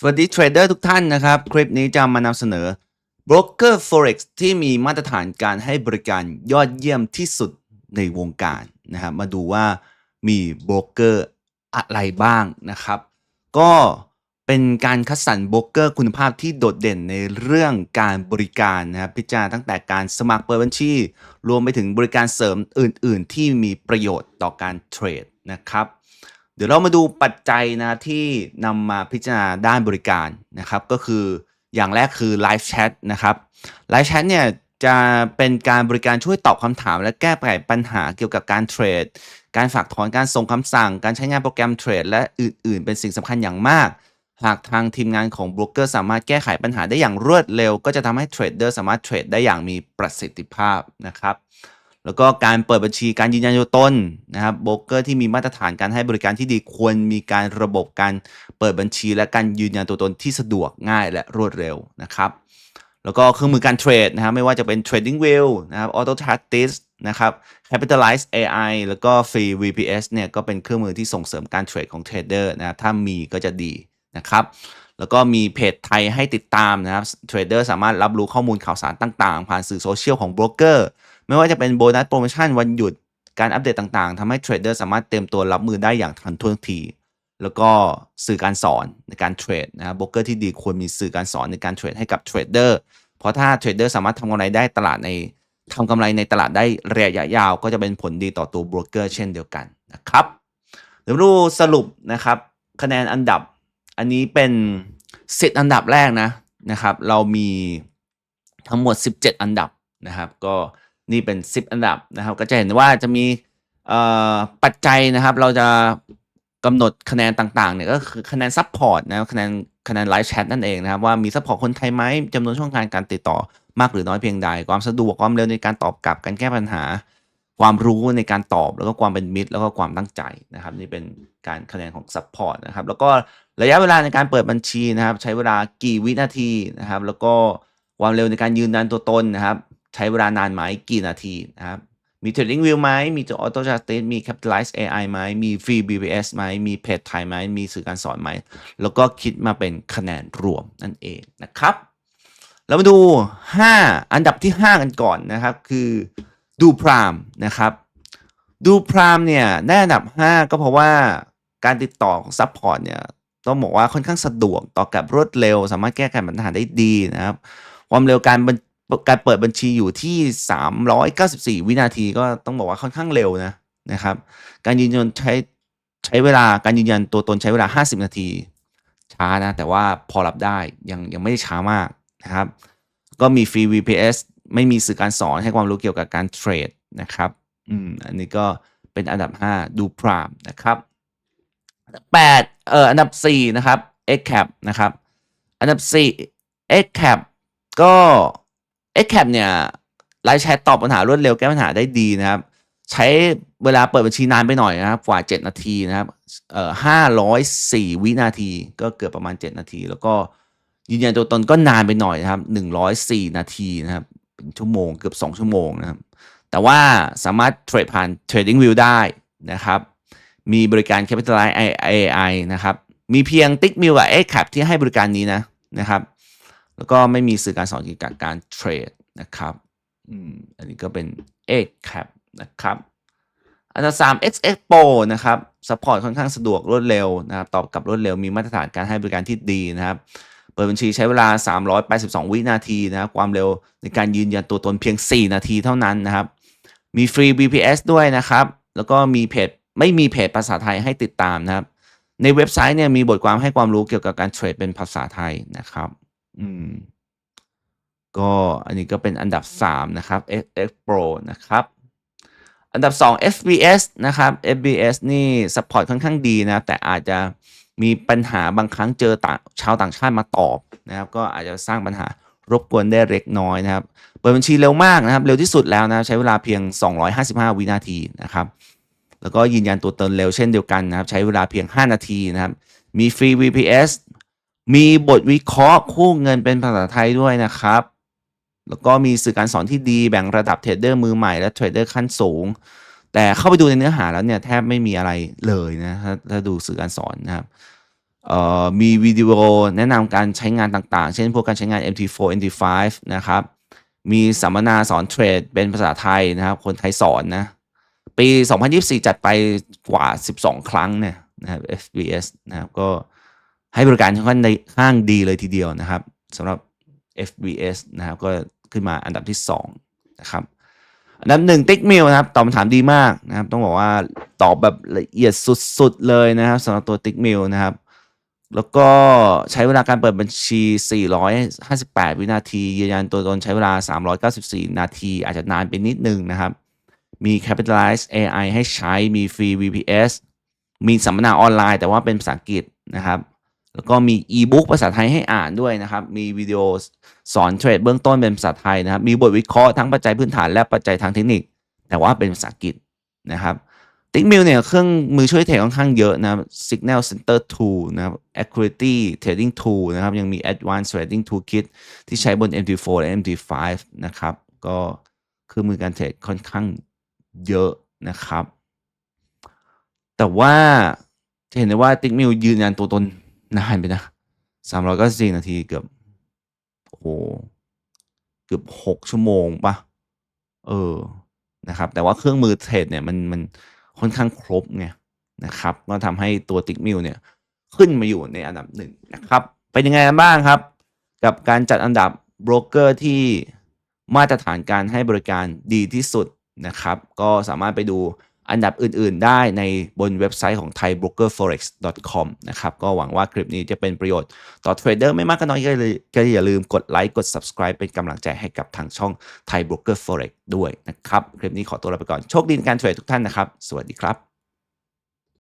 สวัสดีเทรดเดอร์ทุกท่านนะครับ คลิปนี้จะมานำเสนอ Broker Forex ที่มีมาตรฐานการให้บริการยอดเยี่ยมที่สุดในวงการนะครับ มาดูว่ามีโบรกเกอร์อะไรบ้างนะครับ ก็เป็นการคัดสรรโบรกเกอร์คุณภาพที่โดดเด่นในเรื่องการบริการนะครับ พิจารณาตั้งแต่การสมัครเปิดบัญชี รวมไปถึงบริการเสริมอื่น ๆ ที่มีประโยชน์ต่อการเทรดนะครับ เดี๋ยวเรามาดูปัจจัยนะที่นำมาพิจารณาด้านบริการนะครับ ก็คืออย่างแรกคือ Live Chat นะครับ Live Chat เนี่ยจะเป็นการบริการช่วยตอบคำถาม และแก้ไขปัญหาเกี่ยวกับการเทรด การฝากถอนการส่งคำสั่ง การใช้งานโปรแกรมเทรด และอื่น ๆ เป็นสิ่งสำคัญอย่างมาก หากทางทีมงานของโบรกเกอร์สามารถแก้ไขปัญหาได้อย่างรวดเร็ว ก็จะทำให้เทรดเดอร์สามารถเทรดได้อย่างมีประสิทธิภาพนะครับ แล้วก็การเปิดบัญชีการยืนยันตัวตนนะครับโบรกเกอร์ที่มีมาตรฐานการให้บริการที่ดีควรมีการระบบการเปิดบัญชี และการยืนยันตัวตนที่สะดวกง่ายและรวดเร็วนะครับแล้วก็เครื่องมือการเทรดนะครับไม่ว่าจะเป็น Trading View นะครับ Auto Practice นะครับ Capitalize AI แล้วก็ Free VPS เนี่ยก็เป็นเครื่องมือที่ส่งเสริมการเทรดของเทรดเดอร์นะครับถ้ามีก็จะดีนะครับแล้วก็มีเพจไทยให้ติดตามนะครับเทรดเดอร์สามารถรับรู้ข้อมูลข่าวสารต่างๆ ผ่านสื่อโซเชียลของโบรกเกอร์ ไม่ว่าจะเป็นโบนัสโปรโมชั่นวันหยุดการอัปเดตต่างๆทำให้เทรดเดอร์สามารถเตรียมตัวรับมือได้อย่างทันท่วงที แล้วก็สื่อการสอนในการเทรดนะครับโบรกเกอร์ที่ดีควรมีสื่อการสอนในการเทรดให้กับเทรดเดอร์เพราะถ้าเทรดเดอร์สามารถทำกำไรได้ตลาดในทำกำไรในตลาดได้ระยะยาว ก็จะเป็นผลดีต่อตัวโบรกเกอร์เช่นเดียวกันนะครับเดี๋ยวดูสรุปนะครับคะแนนอันดับอันนี้เป็นสิอันดับแรกนะนะครับ เรามีทั้งหมด 17 อันดับนะครับ ก็ นี่เป็น 10 อันดับนะครับ ก็จะเห็นว่าจะมีปัจจัยนะครับ เราจะกำหนดคะแนนต่างๆเนี่ยก็คือคะแนนซัพพอร์ตนะคะแนนคะแนนไลฟ์แชทนั่นเองนะครับ ว่ามีซัพพอร์ตคนไทยไหมจำนวนช่องทางการติดต่อมากหรือน้อยเพียงใด ความสะดวกความเร็วในการตอบกลับการแก้ปัญหา ความรู้ในการตอบแล้วก็ความเป็นมิตร แล้วก็ความตั้งใจนะครับ นี่เป็นการคะแนนของซัพพอร์ตนะครับ แล้วก็ระยะเวลาในการเปิดบัญชีนะครับ ใช้เวลากี่วินาทีนะครับ แล้วก็ความเร็วในการยืนยันตัวตนนะครับ ใช้เวลานานไหมกี่นาทีนะครับมี Trading View ไหม มีตัว Auto Justice มี Capitalize AI ไหม มี Free BBS ไหม มีเพจไทยไหม มีสื่อการสอนไหม แล้วก็คิดมาเป็นคะแนนรวมนั่นเองนะครับ เรามาดู 5 อันดับที่ 5 กันก่อนนะครับ คือดูพรามนะครับ ดูพรามเนี่ยได้อันดับ 5 ก็เพราะว่าการติดต่อของซัพพอร์ตเนี่ยต้องบอกว่าค่อนข้างสะดวกต่อกับรวดเร็ว สามารถแก้ไขปัญหาได้ดีนะครับ ความเร็วการ การเปิดบัญชีอยู่ที่ 394 วินาทีก็ต้องบอกว่าค่อนข้างเร็วนะนะครับ การยืนยันใช้ใช้เวลาการยืนยันตัวตนใช้เวลา 50 นาที ช้านะ แต่ว่าพอรับได้ยังยังไม่ได้ช้ามากนะครับ ก็มีฟรี VPS ไม่มีสื่อการสอนให้ความรู้เกี่ยวกับการเทรดนะครับอืมอันนี้ก็เป็นอันดับ 5 ดูพรามนะครับ8เอ่ออันดับ 4 นะครับ XCAP นะครับ อันดับ 4 XCAP ก็ XCAP เนี่ยไลฟ์แชทตอบปัญหารวดเร็วแก้ปัญหาได้ดีนะครับ ใช้เวลาเปิดบัญชีนานไปหน่อยนะครับ กว่า 7 นาทีนะครับเอ่อ504วินาทีก็เกือบประมาณ 7 นาที แล้วก็ยืนยันตัวตนก็นานไปหน่อยนะครับ104นาทีนะครับเป็นชั่วโมงเกือบ 2 ชั่วโมงนะครับ แต่ว่าสามารถเทรดผ่าน Trading View ได้นะครับ มีบริการ Capitalize AI นะครับ มีเพียง Tick m i l กับ XCAP ที่ให้บริการนี้นะนะครับ แล้วก็ไม่มีสื่อการสอนเกี่ยวกับการเทรดนะครับอืมอันนี้ก็เป็น XCAP นะครับ อันดับ3 XX Pro นะครับซัพพอร์ตค่อนข้างสะดวกรวดเร็วนะครับตอบกลับรวดเร็วมีมาตรฐานการให้บริการที่ดีนะครับ เปิดบัญชีใช้เวลา 382 วินาทีนะครับความเร็วในการยืนยันตัวตนเพียง 4 นาทีเท่านั้นนะครับ มีฟรี VPS ด้วยนะครับ แล้วก็มีเพจไม่มีเพจภาษาไทยให้ติดตามนะครับ ในเว็บไซต์เนี่ยมีบทความให้ความรู้เกี่ยวกับการเทรดเป็นภาษาไทยนะครับ อืม ก็อันนี้ก็เป็นอันดับ 3 นะครับ XX Pro นะครับ อันดับ 2 FBS นะครับ FBS นี่สปอร์ตค่อนข้างดีนะ แต่อาจจะมีปัญหาบางครั้งเจอต่างชาวต่างชาติมาตอบนะครับ ก็อาจจะสร้างปัญหารบกวนได้เล็กน้อยนะครับ เปิดบัญชีเร็วมากนะครับ เร็วที่สุดแล้วนะใช้เวลาเพียง 255 วินาทีนะครับ แล้วก็ยืนยันตัวตนเร็วเช่นเดียวกันนะครับ ใช้เวลาเพียง 5 นาทีนะครับ มีฟรี VPS มีบทวิเคราะห์คู่เงินเป็นภาษาไทยด้วยนะครับ แล้วก็มีสื่อการสอนที่ดีแบ่งระดับเทรดเดอร์มือใหม่และเทรดเดอร์ขั้นสูง แต่เข้าไปดูในเนื้อหาแล้วเนี่ยแทบไม่มีอะไรเลยนะถ้าถ้าดูสื่อการสอนนะครับมีวิดีโอแนะนำการใช้งานต่างๆ เช่นพวกการใช้งาน MT4 MT5 นะครับ มีสัมมนาสอนเทรดเป็นภาษาไทยนะครับ คนไทยสอนนะ ปี 2024 จัดไปกว่า 12 ครั้งเนี่ยนะครับ FBS นะครับก็ ให้บริการค่อนข้างดีข้างดีเลยทีเดียวนะครับสำหรับ FBS นะครับ ก็ขึ้นมาอันดับที่2นะครับอันดับหนึ่งติ๊กมิลนะครับตอบคำถามดีมากนะครับ ต้องบอกว่าตอบแบบละเอียดสุดๆเลยนะครับสำหรับตัวติ๊กมิลนะครับ แล้วก็ใช้เวลาการเปิดบัญชี 458 วินาที ยืนยันตัวตนใช้เวลา 394 นาที อาจจะนานไปนิดนึงนะครับ มี Capitalize AI ให้ใช้มีฟรี VPS มีสัมมนาออนไลน์ แต่ว่าเป็นภาษาอังกฤษนะครับ แล้วก็มีอีบุ๊กภาษาไทยให้อ่านด้วยนะครับ มีวิดีโอสอนเทรดเบื้องต้นเป็นภาษาไทยนะครับ มีบทวิเคราะห์ทั้งปัจจัยพื้นฐานและปัจจัยทางเทคนิค แต่ว่าเป็นภาษาอังกฤษนะครับติ๊กมิลเนี่ยเครื่องมือช่วยเทรดค่อนข้างเยอะนะครับ Signal Center Tool นะครับ Accuracy Trading Tool นะครับ ยังมี Advanced Trading Toolkit ที่ใช้บน MT4 และ MT5 นะครับ ก็เครื่องมือการเทรดค่อนข้างเยอะนะครับ แต่ว่าจะเห็นได้ว่าติ๊กมิลยืนยันตัวตน นานไปนะ394นาทีเกือบโอ้โหเกือบ6ชั่วโมงปะเออนะครับ แต่ว่าเครื่องมือเทรดเนี่ยมันมันค่อนข้างครบไงนะครับ ก็ทำให้ตัวติ๊กมิลเนี่ยขึ้นมาอยู่ในอันดับหนึ่งนะครับ เป็นยังไงกันบ้างครับ กับการจัดอันดับโบรกเกอร์ที่มาตรฐานการให้บริการดีที่สุดนะครับ ก็สามารถไปดู อันดับอื่น ๆ ได้ในบนเว็บไซต์ของ thaibrokerforex.com นะครับ ก็หวังว่าคลิปนี้จะเป็นประโยชน์ต่อเทรดเดอร์ไม่มากก็น้อยก็อย่าลืมกดไลค์กด subscribe เป็นกำลังใจให้กับทางช่อง Thai Broker Forex ด้วยนะครับ คลิปนี้ขอตัวลาไปก่อน โชคดีในการเทรดทุกท่านนะครับ สวัสดีครับ